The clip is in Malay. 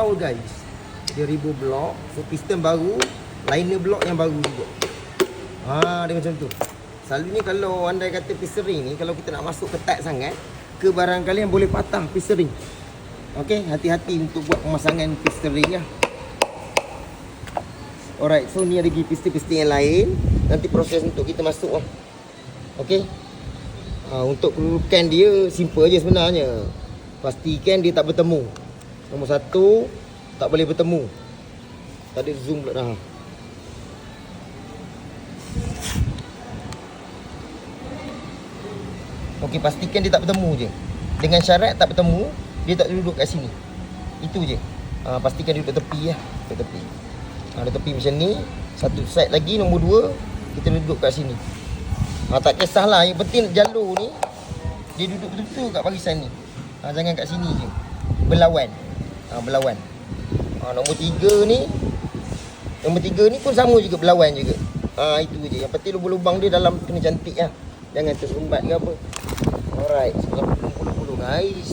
tahu guys. Dia ribu blok. So piston baru. Liner blok yang baru juga. Ha, dia macam tu. Selalunya kalau anda kata piston ring ni. Kalau kita nak masuk ketat sangat. Ke barang kalian boleh patah piston ring. Okey, hati-hati untuk buat pemasangan piston ring lah. Alright, so ni ada lagi piston-piston yang lain. Nanti proses untuk kita masuk lah. Okey. Ha, untuk kedudukan dia simple je sebenarnya. Pastikan dia tak bertemu. Nombor satu, tak boleh bertemu. Tak ada zoom pula dah. Okey, pastikan dia tak bertemu je. Dengan syarat tak bertemu, dia tak duduk kat sini. Itu je. Ha, pastikan dia duduk tepi lah. Duduk tepi. Ha, duduk tepi macam ni. Satu side lagi, nombor dua, kita duduk kat sini. Ha, tak kisahlah. Yang penting jalur ni, dia duduk betul-betul kat barisan ni. Ha, jangan kat sini je. Berlawan. Ha, berlawan. Ha, nombor tiga ni, nombor tiga ni pun sama juga berlawan juga. Ha, itu je. Yang penting lubang-lubang dia dalam kena cantik lah. Jangan tersumbat ke apa. Alright. 90 guys.